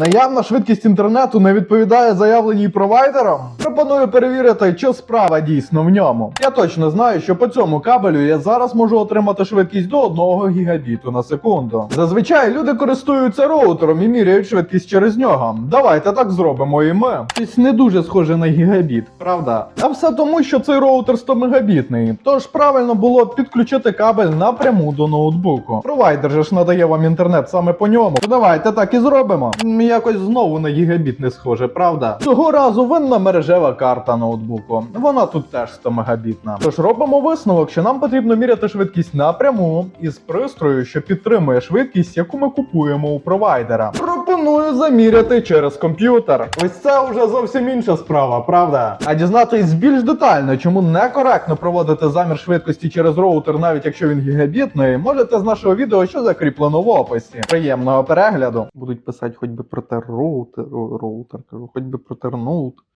Наявна швидкість інтернету не відповідає заявленій провайдерам. Пропоную перевірити, чи справа дійсно в ньому. Я точно знаю, що по цьому кабелю я зараз можу отримати швидкість до 1 гігабіту на секунду. Зазвичай люди користуються роутером і міряють швидкість через нього. Давайте так зробимо і ми. Щось не дуже схоже на гігабіт, правда? А все тому, що цей роутер 100 мегабітний. Тож правильно було підключити кабель напряму до ноутбуку. Провайдер же ж надає вам інтернет саме по ньому. То давайте так і зробимо. Якось знову на гігабіт не схоже, правда? Цього разу винна мережева карта ноутбуку. Вона тут теж 100 мегабітна. Тож робимо висновок, що нам потрібно міряти швидкість напряму із пристрою, що підтримує швидкість, яку ми купуємо у провайдера. Пропоную заміряти через комп'ютер. Ось це вже зовсім інша справа, правда? А дізнатись більш детально, чому некоректно проводити замір швидкості через роутер, навіть якщо він гігабітний, можете з нашого відео, що закріплено в описі. Приємного перегляду. Будуть писати хоч би про те роутер, роутер, кажу, хоч би про терноут.